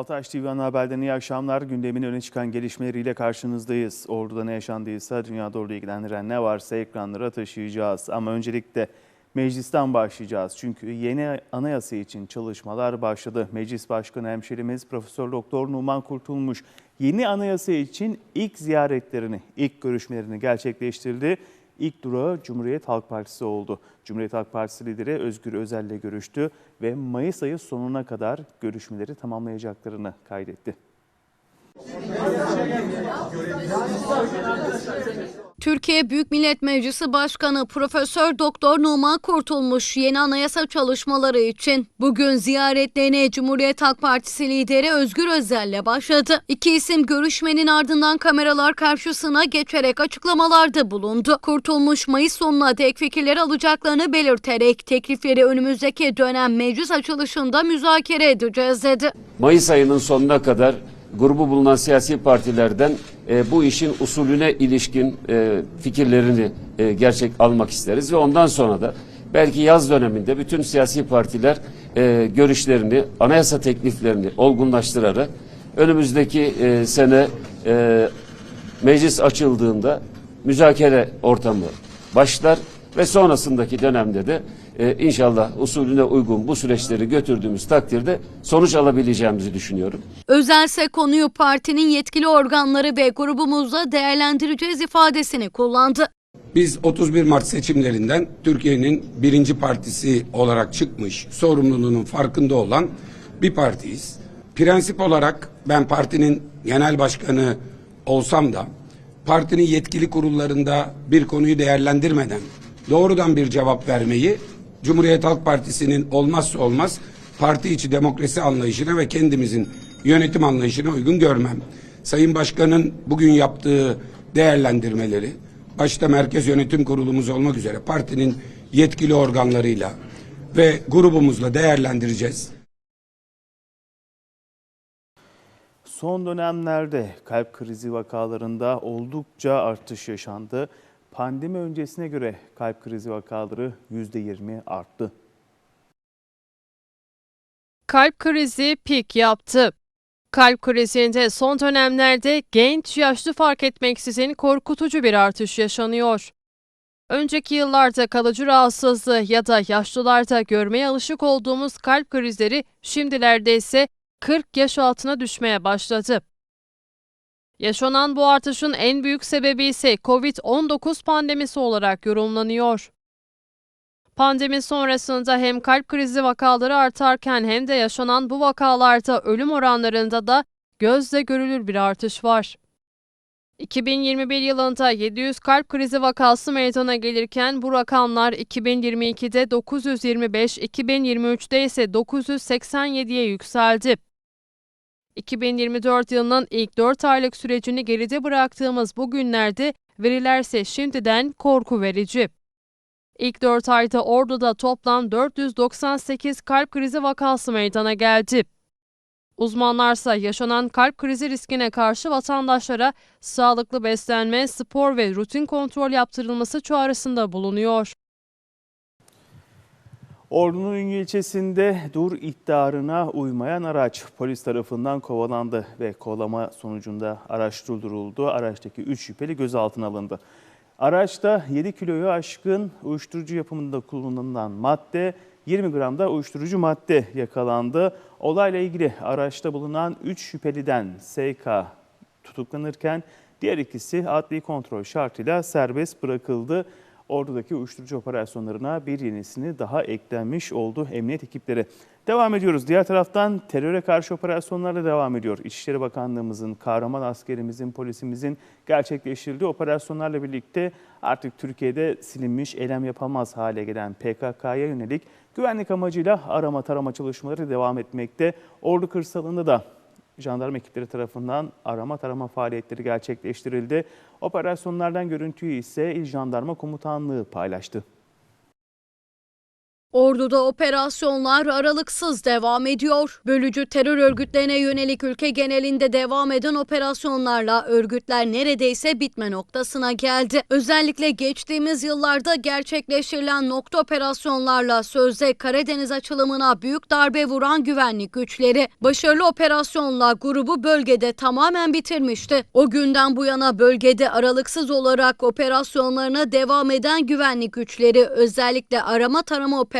Altaş TV ana haberden iyi akşamlar. Gündemin öne çıkan gelişmeleriyle karşınızdayız. Ordu'da ne yaşandıysa dünyada orada ilgilendiren ne varsa ekranlara taşıyacağız. Ama öncelikle meclisten başlayacağız. Çünkü yeni anayasa için çalışmalar başladı. Meclis Başkanı hemşerimiz Profesör Doktor Numan Kurtulmuş yeni anayasa için ilk ziyaretlerini, ilk görüşmelerini gerçekleştirdi. İlk durağı Cumhuriyet Halk Partisi oldu. Cumhuriyet Halk Partisi lideri Özgür Özel ile görüştü ve Mayıs ayı sonuna kadar görüşmeleri tamamlayacaklarını kaydetti. Türkiye Büyük Millet Meclisi Başkanı Profesör Doktor Numan Kurtulmuş yeni anayasa çalışmaları için bugün ziyaretlerine Cumhuriyet Halk Partisi lideri Özgür Özel'le başladı. İki isim görüşmenin ardından kameralar karşısına geçerek açıklamalarda bulundu. Kurtulmuş Mayıs sonuna dek fikirleri alacaklarını belirterek teklifleri önümüzdeki dönem meclis açılışında müzakere edeceğiz dedi. Mayıs ayının sonuna kadar grubu bulunan siyasi partilerden e, bu işin usulüne ilişkin e, fikirlerini e, gerçek almak isteriz. Ve ondan sonra da belki yaz döneminde bütün siyasi partiler e, görüşlerini, anayasa tekliflerini olgunlaştırarak önümüzdeki e, sene e, meclis açıldığında müzakere ortamı başlar. Ve sonrasındaki dönemde de e, inşallah usulüne uygun bu süreçleri götürdüğümüz takdirde sonuç alabileceğimizi düşünüyorum. Özelse konuyu partinin yetkili organları ve grubumuzla değerlendireceğiz ifadesini kullandı. Biz 31 Mart seçimlerinden Türkiye'nin birinci partisi olarak çıkmış, sorumluluğunun farkında olan bir partiyiz. Prensip olarak ben partinin genel başkanı olsam da partinin yetkili kurullarında bir konuyu değerlendirmeden doğrudan bir cevap vermeyi Cumhuriyet Halk Partisi'nin olmazsa olmaz parti içi demokrasi anlayışına ve kendimizin yönetim anlayışına uygun görmem. Sayın Başkan'ın bugün yaptığı değerlendirmeleri başta Merkez Yönetim Kurulumuz olmak üzere partinin yetkili organlarıyla ve grubumuzla değerlendireceğiz. Son dönemlerde kalp krizi vakalarında oldukça artış yaşandı. Pandemi öncesine göre kalp krizi vakaları %20 arttı. Kalp krizi pik yaptı. Kalp krizinde son dönemlerde genç yaşlı fark etmeksizin korkutucu bir artış yaşanıyor. Önceki yıllarda kalıcı rahatsızlığı ya da yaşlılarda görmeye alışık olduğumuz kalp krizleri şimdilerde ise 40 yaş altına düşmeye başladı. Yaşanan bu artışın en büyük sebebi ise COVID-19 pandemisi olarak yorumlanıyor. Pandemi sonrasında hem kalp krizi vakaları artarken hem de yaşanan bu vakalarda ölüm oranlarında da gözle görülür bir artış var. 2021 yılında 700 kalp krizi vakası meydana gelirken bu rakamlar 2022'de 925, 2023'te ise 987'ye yükseldi. 2024 yılının ilk 4 aylık sürecini geride bıraktığımız bu günlerde verilerse şimdiden korku verici. İlk 4 ayda Ordu'da toplam 498 kalp krizi vakası meydana geldi. Uzmanlarsa yaşanan kalp krizi riskine karşı vatandaşlara sağlıklı beslenme, spor ve rutin kontrol yaptırılması çağrısında bulunuyor. Ordu'nun ilçesinde dur ihtarına uymayan araç polis tarafından kovalandı ve kovalama sonucunda araç durduruldu. Araçtaki 3 şüpheli gözaltına alındı. Araçta 7 kiloyu aşkın uyuşturucu yapımında kullanılan madde, 20 gram da uyuşturucu madde yakalandı. Olayla ilgili araçta bulunan 3 şüpheliden SK tutuklanırken diğer ikisi adli kontrol şartıyla serbest bırakıldı. Ordu'daki uyuşturucu operasyonlarına bir yenisini daha eklenmiş oldu emniyet ekipleri. Devam ediyoruz. Diğer taraftan teröre karşı operasyonlarla devam ediyor. İçişleri Bakanlığımızın, kahraman askerimizin, polisimizin gerçekleştirdiği operasyonlarla birlikte artık Türkiye'de silinmiş, eylem yapamaz hale gelen PKK'ya yönelik güvenlik amacıyla arama tarama çalışmaları devam etmekte. Ordu kırsalında da jandarma ekipleri tarafından arama tarama faaliyetleri gerçekleştirildi. Operasyonlardan görüntüyü ise İl Jandarma Komutanlığı paylaştı. Ordu'da operasyonlar aralıksız devam ediyor. Bölücü terör örgütlerine yönelik ülke genelinde devam eden operasyonlarla örgütler neredeyse bitme noktasına geldi. Özellikle geçtiğimiz yıllarda gerçekleştirilen nokta operasyonlarla sözde Karadeniz açılımına büyük darbe vuran güvenlik güçleri başarılı operasyonla grubu bölgede tamamen bitirmişti. O günden bu yana bölgede aralıksız olarak operasyonlarına devam eden güvenlik güçleri özellikle arama tarama operasyonlarına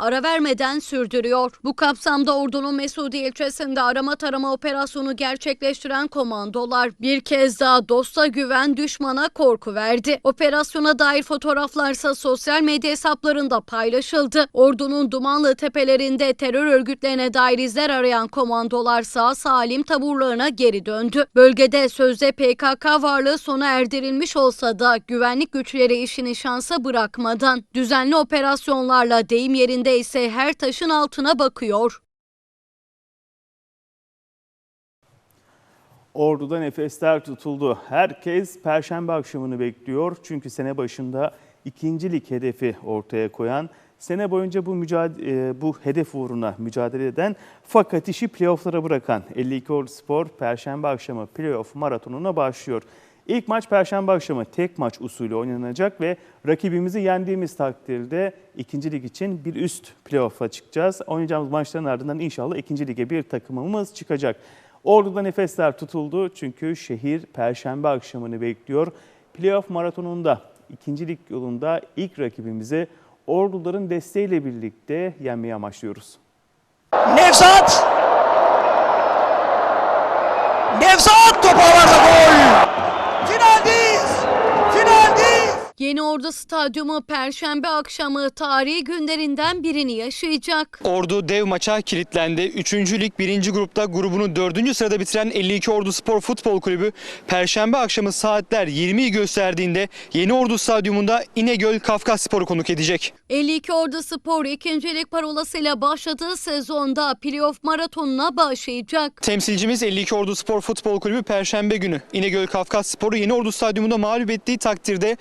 ara vermeden sürdürüyor. Bu kapsamda ordunun Mesudi ilçesinde arama tarama operasyonu gerçekleştiren komandolar bir kez daha dosta güven düşmana korku verdi. Operasyona dair fotoğraflarsa sosyal medya hesaplarında paylaşıldı. Ordunun Dumanlı tepelerinde terör örgütlerine dair izler arayan komandolar sağ salim taburlarına geri döndü. Bölgede sözde PKK varlığı sona erdirilmiş olsa da güvenlik güçleri işini şansa bırakmadan düzenli operasyonlarla deyim yerinde ise her taşın altına bakıyor. Ordu'da nefesler tutuldu. Herkes Perşembe akşamını bekliyor. Çünkü sene başında ikincilik hedefi ortaya koyan, sene boyunca bu mücadele, bu hedef uğruna mücadele eden fakat işi playofflara bırakan 52 Ordu Spor Perşembe akşamı playoff maratonuna başlıyor. İlk maç Perşembe akşamı tek maç usulü oynanacak ve rakibimizi yendiğimiz takdirde ikinci lig için bir üst playoff'a çıkacağız. Oynayacağımız maçların ardından inşallah ikinci lige bir takımımız çıkacak. Ordu'da nefesler tutuldu çünkü şehir Perşembe akşamını bekliyor. Playoff maratonunda ikinci lig yolunda ilk rakibimizi Orduların desteğiyle birlikte yenmeyi amaçlıyoruz. Nevzat! Nevzat topu havada! Yeni Ordu Stadyumu Perşembe akşamı tarihi günlerinden birini yaşayacak. Ordu dev maça kilitlendi. 3. Lig 1. grupta grubunu 4. sırada bitiren 52 Ordu Spor Futbol Kulübü Perşembe akşamı saatler 20'yi gösterdiğinde Yeni Ordu Stadyumunda İnegöl Kafkas Spor'u konuk edecek. 52 Ordu Spor ikincilik parolasıyla başladığı sezonda playoff maratonuna başlayacak. Temsilcimiz 52 Ordu Spor Futbol Kulübü Perşembe günü İnegöl Kafkas Spor'u Yeni Ordu Stadyumunda mağlup ettiği takdirde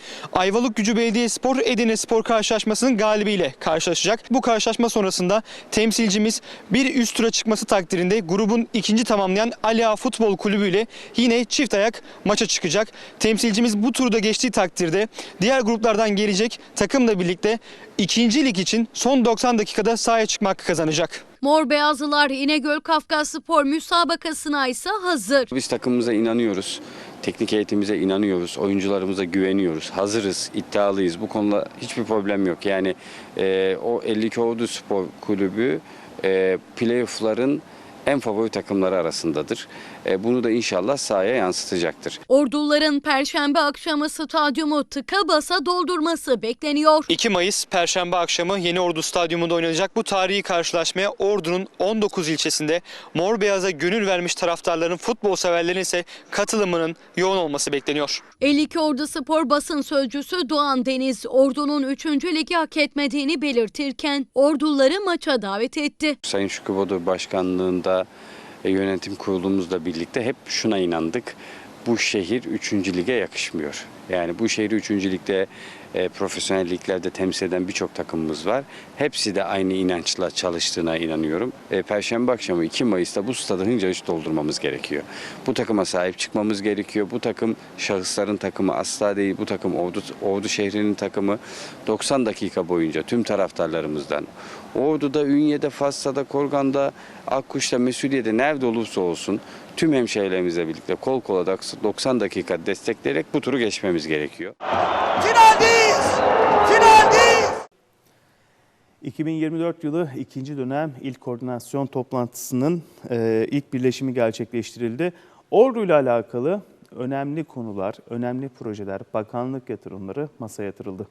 Ayvalık Gücü Belediyespor Edirne Spor karşılaşmasının galibiyle karşılaşacak. Bu karşılaşma sonrasında temsilcimiz bir üst tura çıkması takdirinde grubun ikinci tamamlayan Ala Futbol Kulübü ile yine çift ayak maça çıkacak. Temsilcimiz bu turda geçtiği takdirde diğer gruplardan gelecek takımla birlikte ikinci lig için son 90 dakikada sahaya çıkma hakkı kazanacak. Mor Beyazlılar İnegöl Kafkas Spor müsabakasına ise hazır. Biz takımımıza inanıyoruz. Teknik eğitimimize inanıyoruz. Oyuncularımıza güveniyoruz. Hazırız, iddialıyız. Bu konuda hiçbir problem yok. Yani e, o 52 Ordu Spor Kulübü e, playoff'ların en favori takımları arasındadır. E, bunu da inşallah sahaya yansıtacaktır. Orduların Perşembe akşamı stadyumu tıka basa doldurması bekleniyor. 2 Mayıs Perşembe akşamı Yeni Ordu Stadyumunda oynanacak bu tarihi karşılaşmaya Ordu'nun 19 ilçesinde mor beyaza gönül vermiş taraftarların futbol severlerin ise katılımının yoğun olması bekleniyor. 52 Ordu Spor basın sözcüsü Doğan Deniz, Ordu'nun 3. ligi hak etmediğini belirtirken orduları maça davet etti. Sayın Şükrü Bodur Başkanlığında yönetim kurulumuzla birlikte hep şuna inandık. Bu şehir 3. lige yakışmıyor. Yani bu şehri 3. ligde e, profesyonel liglerde temsil eden birçok takımımız var. Hepsi de aynı inançla çalıştığına inanıyorum. E, Perşembe akşamı 2 Mayıs'ta bu stadı hınca hınç doldurmamız gerekiyor. Bu takıma sahip çıkmamız gerekiyor. Bu takım şahısların takımı asla değil. Bu takım Ordu, Ordu şehrinin takımı 90 dakika boyunca tüm taraftarlarımızdan Ordu'da, Ünye'de, Fassa'da, Korgan'da, Akkuş'ta, Mesudiye'de nerede olursa olsun tüm hemşehrilerimizle birlikte kol kola da 90 dakika destekleyerek bu turu geçmemiz gerekiyor. Finaldeyiz! Finaldeyiz! 2024 yılı ikinci dönem ilk koordinasyon toplantısının e, ilk birleşimi gerçekleştirildi. Ordu ile alakalı önemli konular, önemli projeler, bakanlık yatırımları masaya yatırıldı.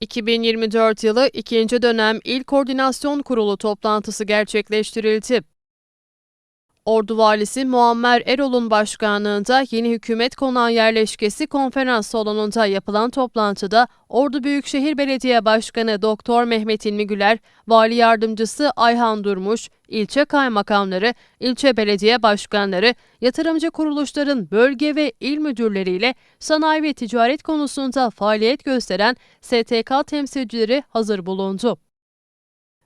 2024 yılı ikinci dönem İl Koordinasyon Kurulu toplantısı gerçekleştirildi. Ordu Valisi Muammer Erol'un başkanlığında yeni hükümet konağı yerleşkesi konferans salonunda yapılan toplantıda Ordu Büyükşehir Belediye Başkanı Doktor Mehmet İlmi Güler, Vali Yardımcısı Ayhan Durmuş, ilçe kaymakamları, ilçe belediye başkanları, yatırımcı kuruluşların bölge ve il müdürleriyle sanayi ve ticaret konusunda faaliyet gösteren STK temsilcileri hazır bulundu.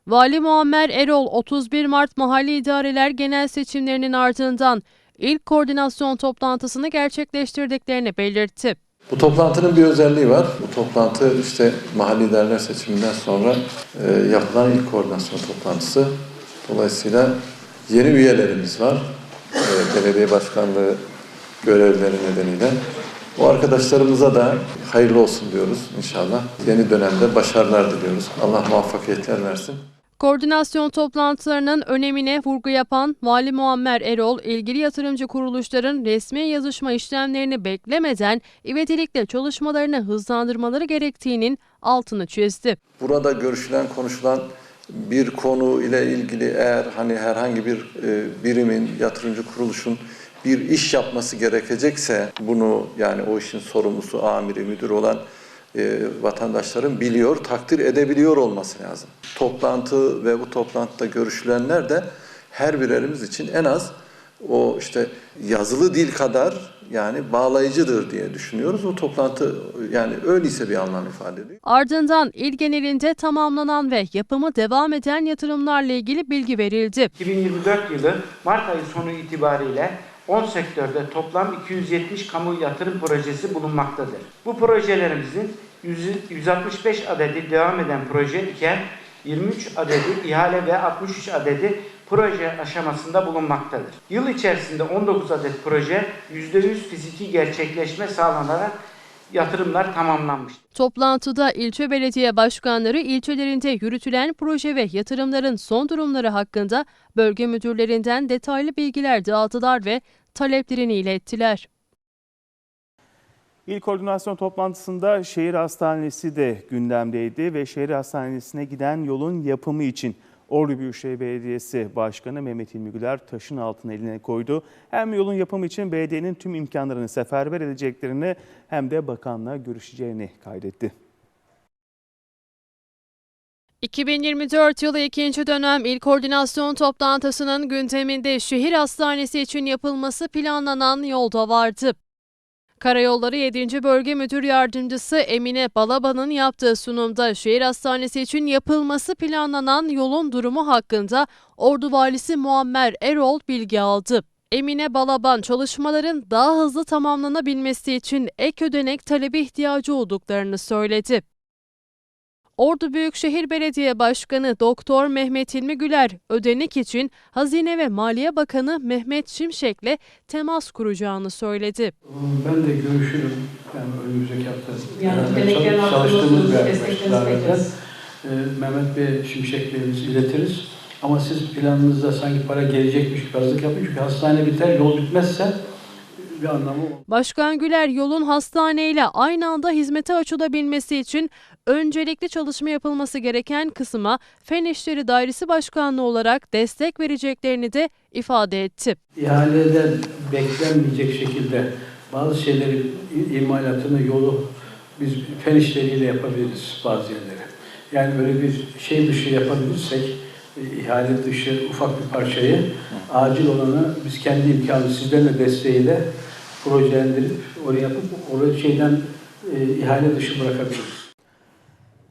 Vali Muammer Erol 31 Mart Mahalli İdareler Genel Seçimlerinin ardından ilk koordinasyon toplantısını gerçekleştirdiklerini belirtti. Bu toplantının bir özelliği var. Bu toplantı işte mahalli idareler seçiminden sonra e, yapılan ilk koordinasyon toplantısı. Dolayısıyla yeni üyelerimiz var. E, belediye başkanlığı görevleri nedeniyle. Bu arkadaşlarımıza da hayırlı olsun diyoruz inşallah. Yeni dönemde başarılar diliyoruz. Allah muvaffakiyetler versin. Koordinasyon toplantılarının önemine vurgu yapan Vali Muammer Erol, ilgili yatırımcı kuruluşların resmi yazışma işlemlerini beklemeden ivedilikle çalışmalarını hızlandırmaları gerektiğinin altını çizdi. Burada görüşülen, konuşulan bir konu ile ilgili eğer hani herhangi bir e, birimin, yatırımcı kuruluşun bir iş yapması gerekecekse bunu yani o işin sorumlusu, amiri, müdürü olan e, vatandaşların biliyor, takdir edebiliyor olması lazım. Toplantı ve bu toplantıda görüşülenler de her birerimiz için en az o işte yazılı dil kadar yani bağlayıcıdır diye düşünüyoruz. O toplantı yani öyleyse bir anlam ifade ediyor. Ardından il genelinde tamamlanan ve yapımı devam eden yatırımlarla ilgili bilgi verildi. 2024 yılı Mart ayı sonu itibariyle 10 sektörde toplam 270 kamu yatırım projesi bulunmaktadır. Bu projelerimizin 100 165 adedi devam eden proje iken 23 adedi ihale ve 63 adedi proje aşamasında bulunmaktadır. Yıl içerisinde 19 adet proje %100 fiziki gerçekleşme sağlanarak yatırımlar tamamlanmıştır. Toplantıda ilçe belediye başkanları ilçelerinde yürütülen proje ve yatırımların son durumları hakkında bölge müdürlerinden detaylı bilgiler dağıttılar ve taleplerini ilettiler. İl koordinasyon toplantısında şehir hastanesi de gündemdeydi ve şehir hastanesine giden yolun yapımı için Ordu Büyükşehir Belediyesi Başkanı Mehmet İlmi Güler taşın altına eline koydu. Hem yolun yapımı için belediyenin tüm imkanlarını seferber edeceklerini hem de bakanla görüşeceğini kaydetti. 2024 yılı ikinci dönem il koordinasyon toplantısının gündeminde şehir hastanesi için yapılması planlanan yolda vardı. Karayolları 7. Bölge Müdür Yardımcısı Emine Balaban'ın yaptığı sunumda şehir hastanesi için yapılması planlanan yolun durumu hakkında Ordu Valisi Muammer Erol bilgi aldı. Emine Balaban çalışmaların daha hızlı tamamlanabilmesi için ek ödenek talebi ihtiyacı olduklarını söyledi. Ordu Büyükşehir Belediye Başkanı Doktor Mehmet İlmi Güler ödenek için Hazine ve Maliye Bakanı Mehmet Şimşek'le temas kuracağını söyledi. Ben de görüşürüm. Yani önümüzdeki hafta Yani çalıştığımız bir olsun, arkadaş desteklerinizi davet eder. bekleriz. Ee, Mehmet Bey Şimşek Bey'imizi iletiriz. Ama siz planınızda sanki para gelecekmiş gibi hazırlık yapın. Çünkü hastane biter, yol bitmezse bir anlamı olmaz. Başkan Güler yolun hastaneyle aynı anda hizmete açılabilmesi için öncelikli çalışma yapılması gereken kısma Fen İşleri Dairesi Başkanlığı olarak destek vereceklerini de ifade etti. İhaleden beklenmeyecek şekilde bazı şeyleri imalatını, yolu biz fen işleriyle yapabiliriz bazı yerlere. Yani böyle bir şey dışı yapabilirsek, ihale dışı ufak bir parçayı acil olanı biz kendi imkanı sizlerin de desteğiyle projelendirip oraya yapıp orayı şeyden e, ihale dışı bırakabiliriz.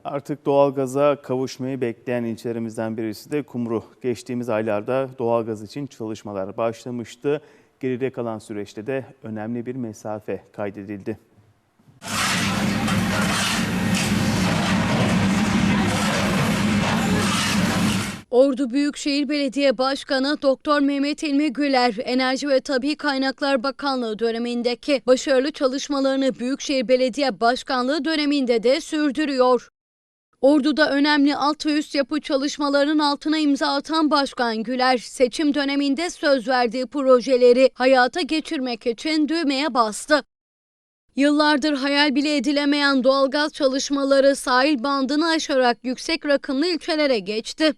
Artık doğalgaza kavuşmayı bekleyen ilçelerimizden birisi de Kumru. Geçtiğimiz aylarda doğalgaz için çalışmalar başlamıştı. Geride kalan süreçte de önemli bir mesafe kaydedildi. Ordu Büyükşehir Belediye Başkanı Doktor Mehmet İlmi Güler, Enerji ve Tabi Kaynaklar Bakanlığı dönemindeki başarılı çalışmalarını Büyükşehir Belediye Başkanlığı döneminde de sürdürüyor. Ordu'da önemli alt ve üst yapı çalışmalarının altına imza atan Başkan Güler, seçim döneminde söz verdiği projeleri hayata geçirmek için düğmeye bastı. Yıllardır hayal bile edilemeyen doğalgaz çalışmaları sahil bandını aşarak yüksek rakımlı ilçelere geçti.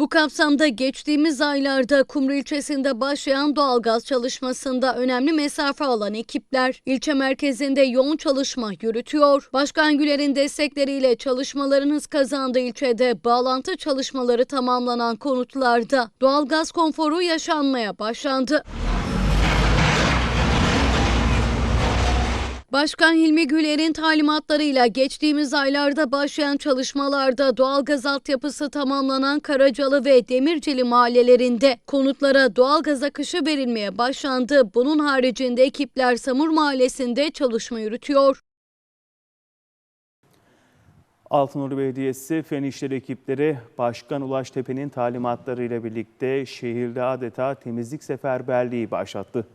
Bu kapsamda geçtiğimiz aylarda Kumru ilçesinde başlayan doğalgaz çalışmasında önemli mesafe alan ekipler ilçe merkezinde yoğun çalışma yürütüyor. Başkan Güler'in destekleriyle çalışmaların hız kazandığı ilçede bağlantı çalışmaları tamamlanan konutlarda doğalgaz konforu yaşanmaya başlandı. Başkan Hilmi Güler'in talimatlarıyla geçtiğimiz aylarda başlayan çalışmalarda doğalgaz altyapısı tamamlanan Karacalı ve Demirceli mahallelerinde konutlara doğalgaz akışı verilmeye başlandı. Bunun haricinde ekipler Samur Mahallesi'nde çalışma yürütüyor. Altınordu Belediyesi Fen İşleri ekipleri Başkan Ulaş Tepe'nin talimatlarıyla birlikte şehirde adeta temizlik seferberliği başlattı.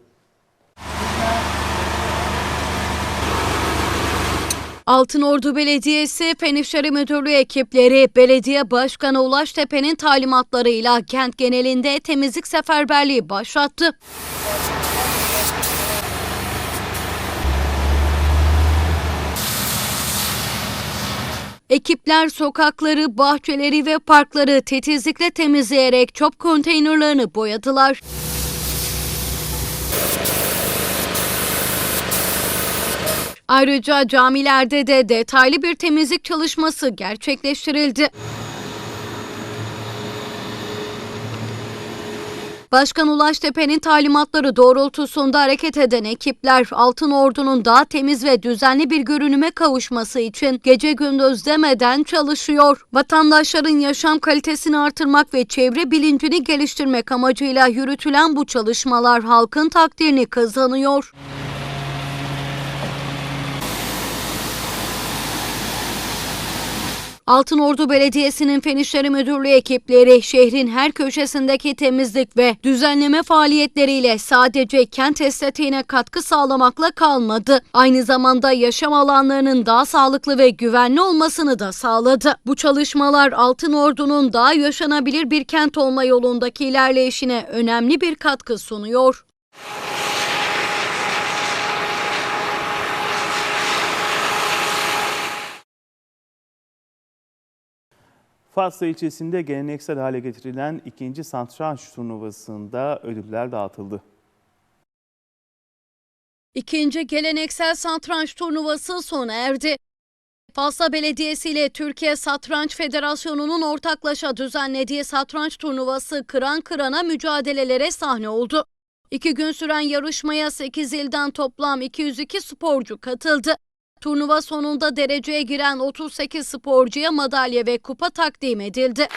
Altınordu Belediyesi Fen İşleri Müdürlüğü ekipleri Belediye Başkanı Ulaş Tepe'nin talimatlarıyla kent genelinde temizlik seferberliği başlattı. Ekipler sokakları, bahçeleri ve parkları titizlikle temizleyerek çöp konteynerlarını boyadılar. Ayrıca camilerde de detaylı bir temizlik çalışması gerçekleştirildi. Başkan Ulaş Tepe'nin talimatları doğrultusunda hareket eden ekipler Altın Ordu'nun daha temiz ve düzenli bir görünüme kavuşması için gece gündüz demeden çalışıyor. Vatandaşların yaşam kalitesini artırmak ve çevre bilincini geliştirmek amacıyla yürütülen bu çalışmalar halkın takdirini kazanıyor. Altınordu Belediyesi'nin Fen İşleri Müdürlüğü ekipleri şehrin her köşesindeki temizlik ve düzenleme faaliyetleriyle sadece kent estetiğine katkı sağlamakla kalmadı. Aynı zamanda yaşam alanlarının daha sağlıklı ve güvenli olmasını da sağladı. Bu çalışmalar Altınordu'nun daha yaşanabilir bir kent olma yolundaki ilerleyişine önemli bir katkı sunuyor. Fatsa ilçesinde geleneksel hale getirilen ikinci satranç turnuvasında ödüller dağıtıldı. İkinci geleneksel satranç turnuvası sona erdi. Fasla Belediyesi ile Türkiye Satranç Federasyonu'nun ortaklaşa düzenlediği satranç turnuvası kıran kırana mücadelelere sahne oldu. İki gün süren yarışmaya 8 ilden toplam 202 sporcu katıldı. Turnuva sonunda dereceye giren 38 sporcuya madalya ve kupa takdim edildi.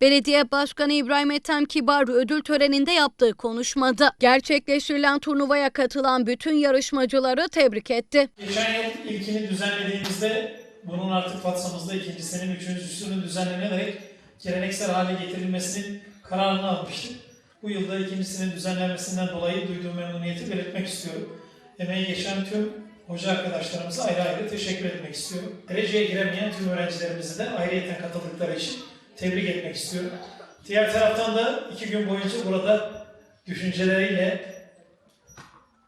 Belediye Başkanı İbrahim Ethem Kibar ödül töreninde yaptığı konuşmada gerçekleştirilen turnuvaya katılan bütün yarışmacıları tebrik etti. Geçen yıl ilkini düzenlediğimizde bunun artık Fatsa'mızda ikincisinin, üçüncüsünün düzenlenerek geleneksel hale getirilmesinin kararını almıştık. Bu yılda ikincisinin düzenlenmesinden dolayı duyduğum memnuniyeti belirtmek istiyorum. Emeği geçen tüm hoca arkadaşlarımıza ayrı ayrı teşekkür etmek istiyorum. Dereceye giremeyen tüm öğrencilerimizi de ayrıyeten katıldıkları için tebrik etmek istiyorum. Diğer taraftan da iki gün boyunca burada düşünceleriyle,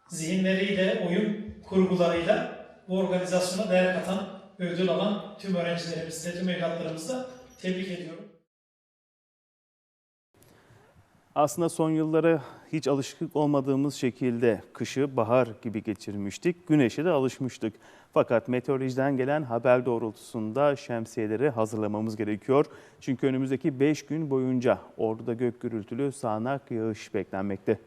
zihinleriyle, oyun kurgularıyla bu organizasyona değer katan ve ödül alan tüm öğrencilerimizi de, tüm evlatlarımızı da tebrik ediyorum. Aslında son yıllara hiç alışık olmadığımız şekilde kışı bahar gibi geçirmiştik. Güneşe de alışmıştık. Fakat meteorolojiden gelen haber doğrultusunda şemsiyeleri hazırlamamız gerekiyor. Çünkü önümüzdeki 5 gün boyunca Ordu'da gök gürültülü sağanak yağış beklenmekte.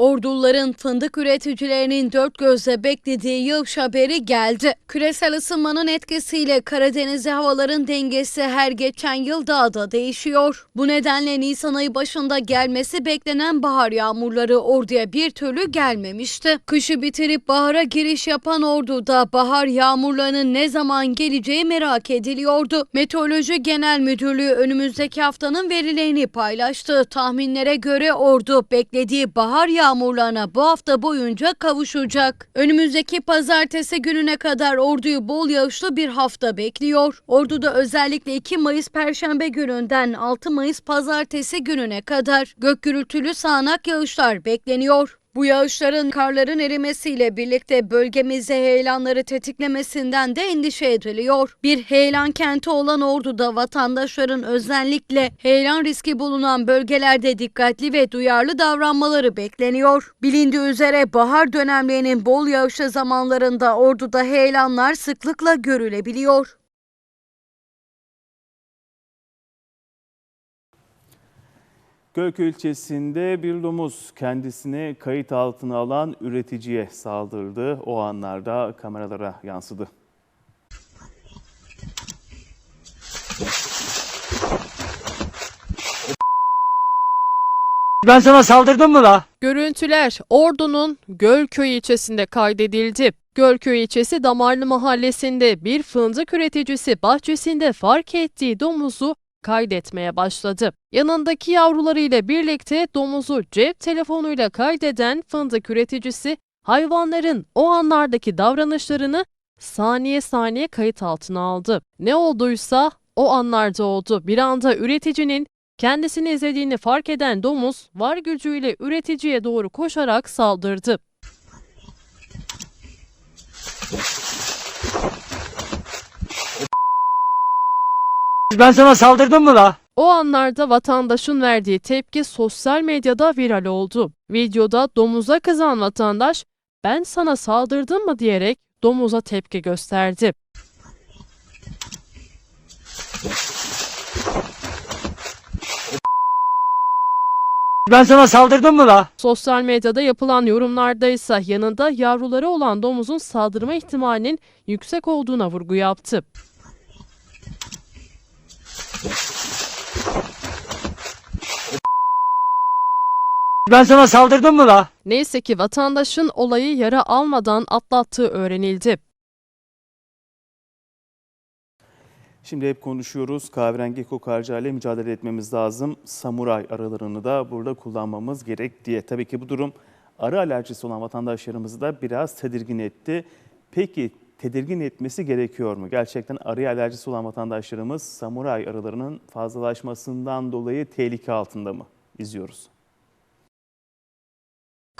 Orduların fındık üreticilerinin dört gözle beklediği yağış haberi geldi. Küresel ısınmanın etkisiyle Karadeniz'de havaların dengesi her geçen yıl daha da değişiyor. Bu nedenle Nisan ayı başında gelmesi beklenen bahar yağmurları orduya bir türlü gelmemişti. Kışı bitirip bahara giriş yapan orduda bahar yağmurlarının ne zaman geleceği merak ediliyordu. Meteoroloji Genel Müdürlüğü önümüzdeki haftanın verilerini paylaştı. Tahminlere göre ordu beklediği bahar yağmurlarına bu hafta boyunca kavuşacak. Önümüzdeki pazartesi gününe kadar orduyu bol yağışlı bir hafta bekliyor. Ordu'da özellikle 2 Mayıs Perşembe gününden 6 Mayıs Pazartesi gününe kadar gök gürültülü sağanak yağışlar bekleniyor. Bu yağışların karların erimesiyle birlikte bölgemizde heyelanları tetiklemesinden de endişe ediliyor. Bir heyelan kenti olan Ordu'da vatandaşların özellikle heyelan riski bulunan bölgelerde dikkatli ve duyarlı davranmaları bekleniyor. Bilindiği üzere bahar dönemlerinin bol yağışlı zamanlarında Ordu'da heyelanlar sıklıkla görülebiliyor. Gölköy ilçesinde bir domuz kendisini kayıt altına alan üreticiye saldırdı. O anlarda kameralara yansıdı. Ben sana saldırdım mı la? Görüntüler Ordu'nun Gölköy ilçesinde kaydedildi. Gölköy ilçesi Damarlı mahallesinde bir fındık üreticisi bahçesinde fark ettiği domuzu kaydetmeye başladı. Yanındaki yavrularıyla birlikte domuzu cep telefonuyla kaydeden fındık üreticisi hayvanların o anlardaki davranışlarını saniye saniye kayıt altına aldı. Ne olduysa o anlarda oldu. Bir anda üreticinin kendisini izlediğini fark eden domuz var gücüyle üreticiye doğru koşarak saldırdı. Ben sana saldırdım mı la? O anlarda vatandaşın verdiği tepki sosyal medyada viral oldu. Videoda domuza kızan vatandaş ben sana saldırdım mı diyerek domuza tepki gösterdi. Ben sana saldırdım mı la? Sosyal medyada yapılan yorumlarda ise yanında yavruları olan domuzun saldırma ihtimalinin yüksek olduğuna vurgu yaptı. Ben sana saldırdım mı la? Neyse ki vatandaşın olayı yara almadan atlattığı öğrenildi. Şimdi hep konuşuyoruz. Kahverengi kokarcayla mücadele etmemiz lazım. Samuray aralarını da burada kullanmamız gerek diye. Tabii ki bu durum arı alerjisi olan vatandaşlarımızı da biraz tedirgin etti. Peki tedirgin etmesi gerekiyor mu? Gerçekten arı alerjisi olan vatandaşlarımız samuray arılarının fazlalaşmasından dolayı tehlike altında mı? İzliyoruz.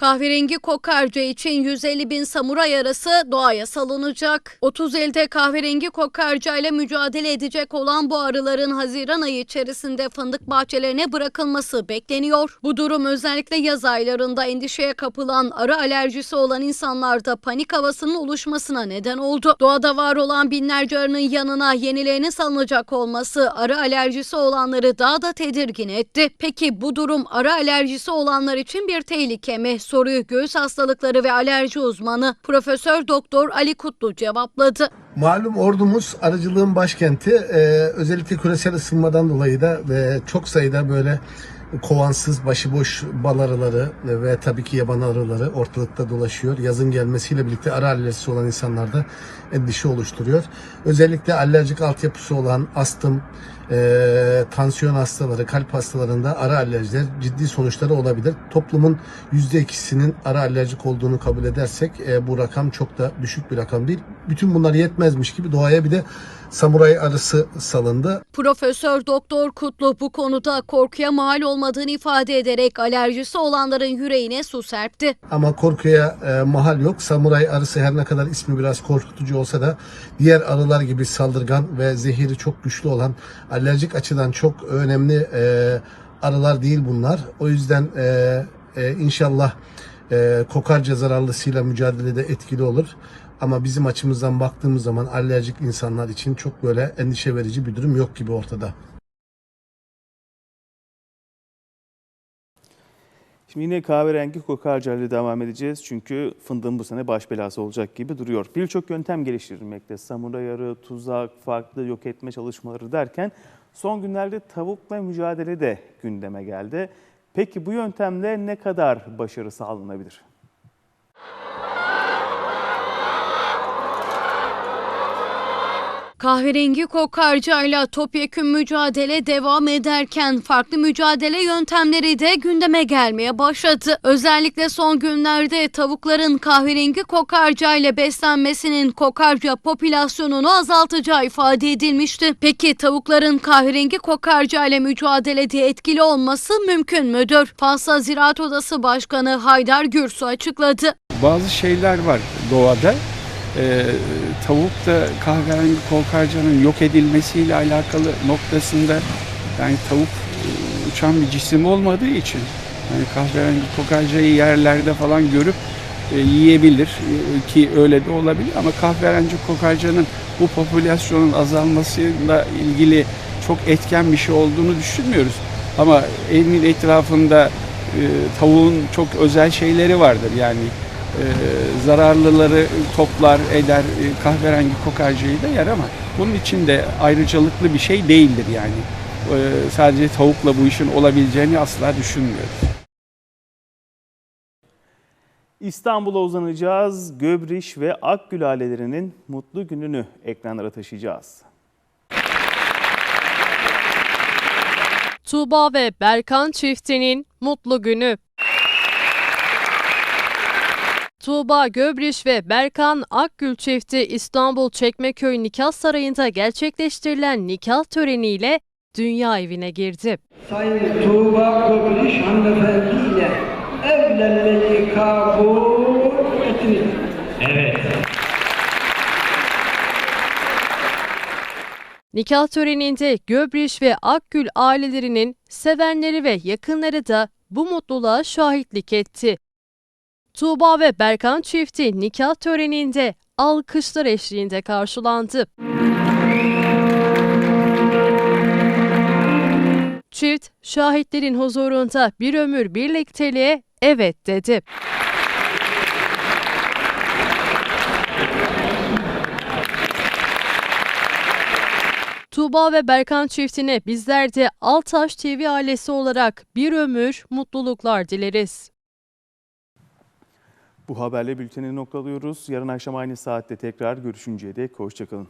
Kahverengi kokarca için 150 bin samuray arası doğaya salınacak. 30 ilde kahverengi kokarca ile mücadele edecek olan bu arıların Haziran ayı içerisinde fındık bahçelerine bırakılması bekleniyor. Bu durum özellikle yaz aylarında endişeye kapılan arı alerjisi olan insanlarda panik havasının oluşmasına neden oldu. Doğada var olan binlerce arının yanına yenilerinin salınacak olması arı alerjisi olanları daha da tedirgin etti. Peki bu durum arı alerjisi olanlar için bir tehlike mi? Soruyu göğüs hastalıkları ve alerji uzmanı Profesör Doktor Ali Kutlu cevapladı. Malum ordumuz arıcılığın başkenti. Ee, özellikle küresel ısınmadan dolayı da ve çok sayıda böyle kovansız, başıboş bal arıları ve tabii ki yaban arıları ortalıkta dolaşıyor. Yazın gelmesiyle birlikte arı alerjisi olan insanlarda endişe oluşturuyor. Özellikle alerjik altyapısı olan astım, e, tansiyon hastaları, kalp hastalarında ara alerjiler ciddi sonuçları olabilir. Toplumun %2'sinin ara alerjik olduğunu kabul edersek e, bu rakam çok da düşük bir rakam değil. Bütün bunlar yetmezmiş gibi doğaya bir de samuray arısı salındı. Profesör Doktor Kutlu bu konuda korkuya mal olmadığını ifade ederek alerjisi olanların yüreğine su serpti. Ama korkuya e, mahal yok. Samuray arısı her ne kadar ismi biraz korkutucu olsa da diğer arılar gibi saldırgan ve zehiri çok güçlü olan alerjik açıdan çok önemli e, arılar değil bunlar. O yüzden e, e, inşallah e, kokarca zararlısıyla mücadelede etkili olur. Ama bizim açımızdan baktığımız zaman alerjik insanlar için çok böyle endişe verici bir durum yok gibi ortada. Şimdi yine kahverengi kokarca ile devam edeceğiz. Çünkü fındığın bu sene baş belası olacak gibi duruyor. Birçok yöntem geliştirilmekte. Samuray arı, tuzak, farklı yok etme çalışmaları derken son günlerde tavukla mücadele de gündeme geldi. Peki bu yöntemle ne kadar başarı sağlanabilir? Kahverengi kokarcayla topyekün mücadele devam ederken farklı mücadele yöntemleri de gündeme gelmeye başladı. Özellikle son günlerde tavukların kahverengi kokarcayla beslenmesinin kokarca popülasyonunu azaltacağı ifade edilmişti. Peki tavukların kahverengi kokarcayla mücadelede etkili olması mümkün müdür? Fasla Ziraat Odası Başkanı Haydar Gürsu açıkladı. Bazı şeyler var doğada. Ee, tavukta kahverengi kokarcanın yok edilmesiyle alakalı noktasında yani tavuk e, uçan bir cisim olmadığı için yani kahverengi kokarcayı yerlerde falan görüp e, yiyebilir E, ki öyle de olabilir ama kahverengi kokarcanın bu popülasyonun azalmasıyla ilgili çok etken bir şey olduğunu düşünmüyoruz. Ama evin etrafında e, tavuğun çok özel şeyleri vardır yani e, zararlıları toplar eder e, kahverengi kokarcayı da yer ama bunun için de ayrıcalıklı bir şey değildir yani. E, sadece tavukla bu işin olabileceğini asla düşünmüyoruz. İstanbul'a uzanacağız. Göbriş ve Akgül ailelerinin mutlu gününü ekranlara taşıyacağız. Tuğba ve Berkan çiftinin mutlu günü. Tuğba Göbriş ve Berkan Akgül çifti İstanbul Çekmeköy Nikah Sarayı'nda gerçekleştirilen nikah töreniyle dünya evine girdi. Sayın Tuğba Göbülüş hanımefendiyle evlenmeyi kabul ettiniz. Nikah töreninde Göbriş ve Akgül ailelerinin sevenleri ve yakınları da bu mutluluğa şahitlik etti. Tuğba ve Berkan çifti nikah töreninde alkışlar eşliğinde karşılandı. Çift, şahitlerin huzurunda bir ömür birlikteliğe evet dedi. Tuğba ve Berkan çiftine bizler de Altaş TV ailesi olarak bir ömür mutluluklar dileriz. Bu haberle bülteni noktalıyoruz. Yarın akşam aynı saatte tekrar görüşünceye dek hoşçakalın.